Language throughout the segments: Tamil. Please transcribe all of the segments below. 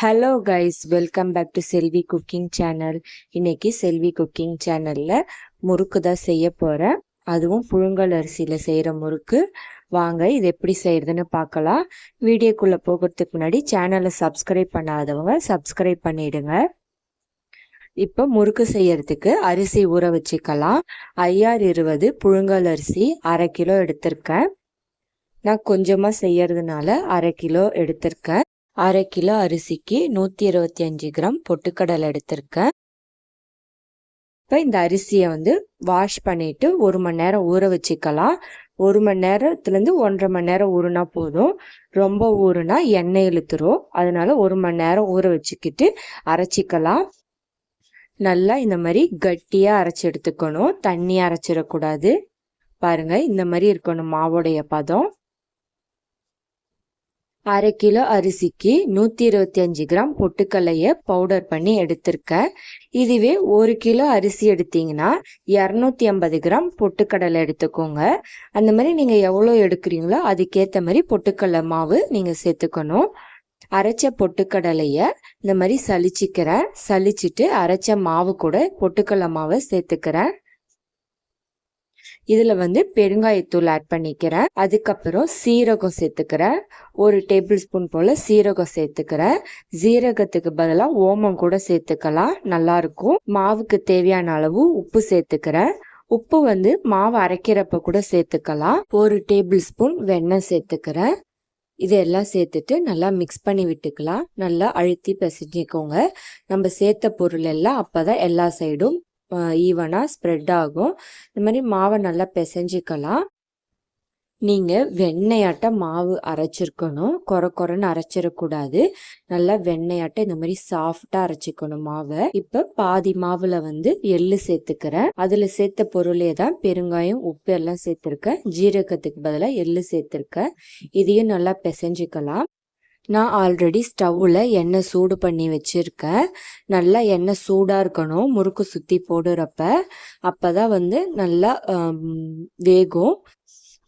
Hello guys welcome back to Selvi cooking channel இன்னைக்கு செல்வி குக்கிங் சேனலில் முறுக்கு தான் செய்ய போகிறேன் அதுவும் புழுங்கல் அரிசியில் செய்கிற முறுக்கு. வாங்க இது எப்படி செய்கிறதுன்னு பார்க்கலாம். வீடியோக்குள்ளே போகிறதுக்கு முன்னாடி சேனலை சப்ஸ்கிரைப் பண்ணாதவங்க சப்ஸ்கிரைப் பண்ணிடுங்க. இப்போ முறுக்கு செய்யறதுக்கு அரிசி ஊற வச்சுக்கலாம். ஐஆர் இருபது புழுங்கல் அரிசி அரை கிலோ எடுத்திருக்கேன். நான் கொஞ்சமாக செய்யறதுனால அரை கிலோ எடுத்திருக்கேன். அரை கிலோ அரிசிக்கு நூற்றி இருபத்தி அஞ்சு கிராம் பொட்டுக்கடலை எடுத்திருக்கேன். இப்போ இந்த அரிசியை வந்து வாஷ் பண்ணிட்டு ஒரு மணி நேரம் ஊற வச்சுக்கலாம். ஒரு மணி நேரத்துலேருந்து ஒன்றரை மணி நேரம் ஊறுனா போதும். ரொம்ப ஊறுனா எண்ணெய் இழுத்துரும். அதனால ஒரு மணி நேரம் ஊற வச்சுக்கிட்டு அரைச்சிக்கலாம். நல்லா இந்த மாதிரி கட்டியாக அரைச்சி எடுத்துக்கணும். தண்ணி அரைச்சிடக்கூடாது. பாருங்க இந்த மாதிரி இருக்கணும் மாவோடைய பதம். அரை கிலோ அரிசிக்கு நூற்றி இருபத்தி அஞ்சு கிராம் பொட்டுக்கல்லைய பவுடர் பண்ணி எடுத்திருக்கேன் இதுவே ஒரு கிலோ அரிசி எடுத்தீங்கன்னா இரநூத்தி ஐம்பது கிராம் பொட்டுக்கடலை எடுத்துக்கோங்க. அந்த மாதிரி நீங்கள் எவ்வளோ எடுக்கிறீங்களோ அதுக்கேற்ற மாதிரி பொட்டுக்கடலை மாவு நீங்கள் சேர்த்துக்கணும். அரைச்ச பொட்டுக்கடலைய இந்த மாதிரி சலிச்சிக்கிறேன் சலிச்சிட்டு அரைச்ச மாவு கூட பொட்டுக்கடலை மாவை சேர்த்துக்கிறேன். இதில் வந்து பெருங்காயத்தூள் ஆட் பண்ணிக்கிறேன் அதுக்கப்புறம் சீரகம் சேர்த்துக்கிறேன் ஒரு டேபிள் ஸ்பூன் போல் சீரகம் சேர்த்துக்கிறேன் சீரகத்துக்கு பதிலாக ஓமம் கூட சேர்த்துக்கலாம் நல்லாயிருக்கும் மாவுக்கு தேவையான அளவு உப்பு சேர்த்துக்கிறேன் உப்பு வந்து மாவு அரைக்கிறப்ப கூட சேர்த்துக்கலாம். ஒரு டேபிள் ஸ்பூன் வெண்ணெய் சேர்த்துக்கிறேன் இதெல்லாம் சேர்த்துட்டு நல்லா மிக்ஸ் பண்ணி விட்டுக்கலாம். நல்லா அழுத்தி பிசைஞ்சிக்கோங்க. நம்ம சேர்த்த பொருள் எல்லாம் அப்போ தான் எல்லா சைடும் ஈவனாக ஸ்ப்ரெட் ஆகும். இந்த மாதிரி மாவை நல்லா பிசைஞ்சிக்கலாம். நீங்கள் வெண்ணெயாட்ட மாவு அரைச்சிருக்கணும். குறை குறைன்னு அரைச்சிடக்கூடாது. நல்லா வெண்ணெயாட்ட இந்த மாதிரி சாஃப்டாக அரைச்சிக்கணும் மாவை. இப்போ பாதி மாவில் வந்து எள்ளு சேர்த்துக்கிறேன். அதில் சேர்த்த பொருளே தான் பெருங்காயம் உப்பு எல்லாம் சேர்த்துருக்கேன். ஜீரகத்துக்கு பதிலாக எள்ளு சேர்த்துருக்கேன். இதையும் நல்லா பிசைஞ்சிக்கலாம். நான் ஆல்ரெடி ஸ்டவ்வில் எண்ணெய் சூடு பண்ணி வச்சுருக்கேன். நல்லா எண்ணெய் சூடாக இருக்கணும். முறுக்கு சுற்றி போடுறப்ப அப்போ தான் வந்து நல்லா வேகும்.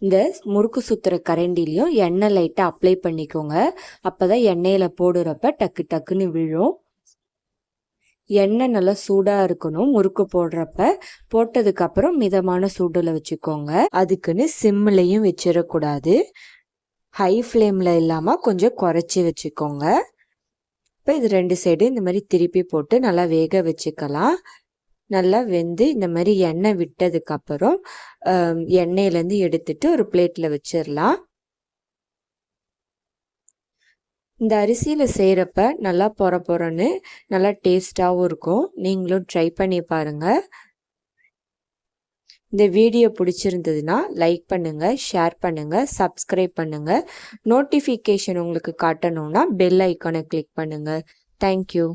இந்த முறுக்கு சுற்றுற கரண்டிலையும் எண்ணெய் லைட்டாக அப்ளை பண்ணிக்கோங்க. அப்போ தான் எண்ணெயில் போடுறப்ப டக்கு டக்குன்னு விழும். எண்ணெய் நல்லா சூடாக இருக்கணும். முறுக்கு போடுறப்ப போட்டதுக்கப்புறம் மிதமான சூடில் வச்சுக்கோங்க. அதுக்குன்னு சிம்மிலையும் வச்சிடக்கூடாது. ஹை ஃப்ளேமில் இல்லாமல் கொஞ்சம் குறைச்சி வச்சுக்கோங்க. இப்போ இது ரெண்டு சைடு இந்த மாதிரி திருப்பி போட்டு நல்லா வேக வச்சுக்கலாம். நல்லா வெந்து இந்த மாதிரி எண்ணெய் விட்டதுக்கப்புறம் எண்ணெயிலேருந்து எடுத்துட்டு ஒரு பிளேட்டில் வச்சிடலாம். இந்த அரிசியில் செய்கிறப்ப நல்லா பொற பொறன்னு நல்லா டேஸ்ட்டாகவும் இருக்கும். நீங்களும் ட்ரை பண்ணி பாருங்கள் இந்த வீடியோ பிடிச்சிருந்ததுன்னா லைக் பண்ணுங்கள் ஷேர் பண்ணுங்கள் சப்ஸ்கிரைப் பண்ணுங்கள் நோட்டிஃபிகேஷன் உங்களுக்கு காட்டணும்னா பெல் ஐக்கானை கிளிக் பண்ணுங்கள் தேங்க்யூ